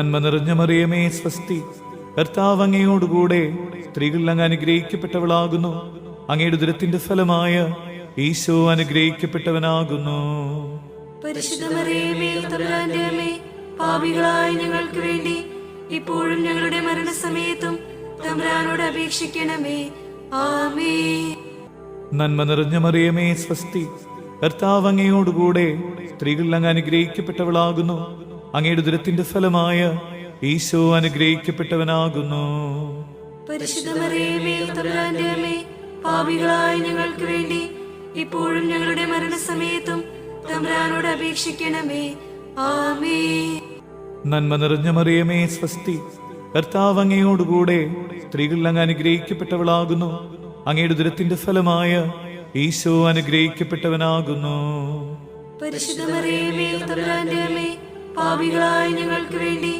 നന്മ നിറഞ്ഞ മറിയമേ സ്വസ്തി. കർത്താവ് അങ്ങയോടുകൂടെ സ്ത്രീകൾ അങ്ങ് അനുഗ്രഹിക്കപ്പെട്ടവളാകുന്നു. അങ്ങയുടെ ദുരത്തിന്റെ ഫലമായ ഈശോ അനുഗ്രഹിക്കപ്പെട്ടവനാകുന്നു. പാപികളായ ഞങ്ങൾക്ക് വേണ്ടി ഇപ്പോഴും ഞങ്ങളുടെ മരണസമയത്തും തമ്പുരാനോട് അപേക്ഷിക്കണമേ. ആമേ നന്മ നിറഞ്ഞ മറിയമേ സ്വസ്തി. കർത്താവ് അങ്ങയോടുകൂടെ സ്ത്രീകളിൽ അങ്ങ് അനുഗ്രഹിക്കപ്പെട്ടവളാകുന്നു. അങ്ങയുടെ ദുരത്തിന്റെ ഫലമായ ഈശോ അനുഗ്രഹിക്കപ്പെട്ടവനാകുന്നു. പാപികളായ ഞങ്ങൾക്ക് വേണ്ടി ഇപ്പോഴും ഞങ്ങളുടെ മരണസമയത്തും തമ്പുരാനോട് അപേക്ഷിക്കണമേ. ആമേ നന്മ നിറഞ്ഞ മറിയമേ സ്വസ്തി. കർത്താവ് അങ്ങയോടുകൂടെ സ്ത്രീകളിൽ അങ്ങ് അനുഗ്രഹിക്കപ്പെട്ടവളാകുന്നു. അങ്ങയുടെ ദുരത്തിന്റെ ഫലമായ ഈശോ അനുഗ്രഹിക്കപ്പെട്ടവനാകുന്നു. പരിശുദ്ധ മറിയമേ തമ്പുരാന്റെ അമ്മേ പാപികളായ ഞങ്ങൾക്ക് വേണ്ടി